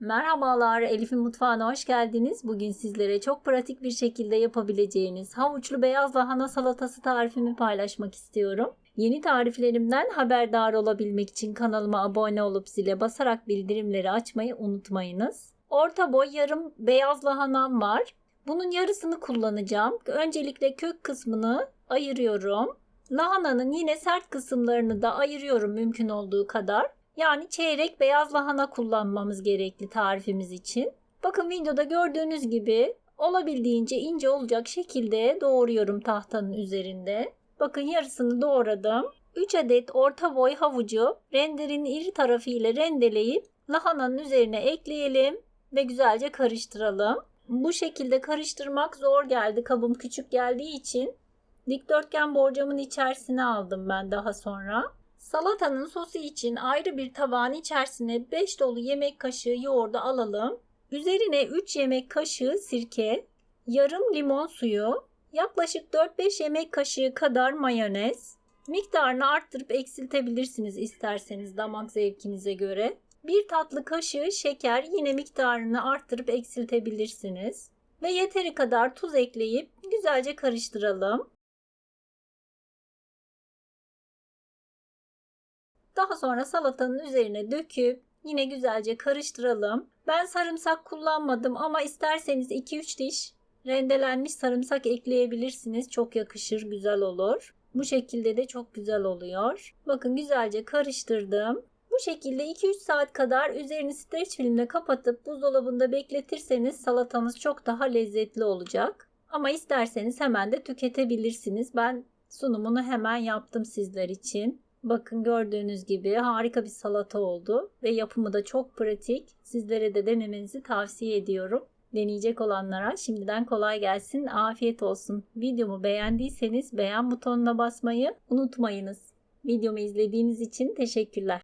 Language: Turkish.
Merhabalar, Elif'in mutfağına hoş geldiniz. Bugün sizlere çok pratik bir şekilde yapabileceğiniz havuçlu beyaz lahana salatası tarifimi paylaşmak istiyorum. Yeni tariflerimden haberdar olabilmek için kanalıma abone olup zile basarak bildirimleri açmayı unutmayınız. Orta boy yarım beyaz lahanam var. Bunun yarısını kullanacağım. Öncelikle kök kısmını ayırıyorum. Lahananın yine sert kısımlarını da ayırıyorum mümkün olduğu kadar. Yani çeyrek beyaz lahana kullanmamız gerekli tarifimiz için. Bakın videoda gördüğünüz gibi olabildiğince ince olacak şekilde doğruyorum tahtanın üzerinde. Bakın yarısını doğradım. 3 adet orta boy havucu renderin iri tarafı ile rendeleyip lahananın üzerine ekleyelim ve güzelce karıştıralım. Bu şekilde karıştırmak zor geldi. Kabım küçük geldiği için dikdörtgen borcamın içerisine aldım ben daha sonra. Salatanın sosu için ayrı bir tabağın içerisine 5 dolu yemek kaşığı yoğurdu alalım. Üzerine 3 yemek kaşığı sirke, yarım limon suyu, yaklaşık 4-5 yemek kaşığı kadar mayonez. Miktarını arttırıp eksiltebilirsiniz isterseniz damak zevkinize göre. Bir tatlı kaşığı şeker yine miktarını arttırıp eksiltebilirsiniz. Ve yeteri kadar tuz ekleyip güzelce karıştıralım. Daha sonra salatanın üzerine döküp yine güzelce karıştıralım. Ben sarımsak kullanmadım ama isterseniz 2-3 diş rendelenmiş sarımsak ekleyebilirsiniz. Çok yakışır, güzel olur. Bu şekilde de çok güzel oluyor. Bakın güzelce karıştırdım. Bu şekilde 2-3 saat kadar üzerini streç filmle kapatıp buzdolabında bekletirseniz salatanız çok daha lezzetli olacak. Ama isterseniz hemen de tüketebilirsiniz. Ben sunumunu hemen yaptım sizler için. Bakın gördüğünüz gibi harika bir salata oldu ve yapımı da çok pratik. Sizlere de denemenizi tavsiye ediyorum. Deneyecek olanlara şimdiden kolay gelsin, afiyet olsun. Videomu beğendiyseniz beğen butonuna basmayı unutmayınız. Videomu izlediğiniz için teşekkürler.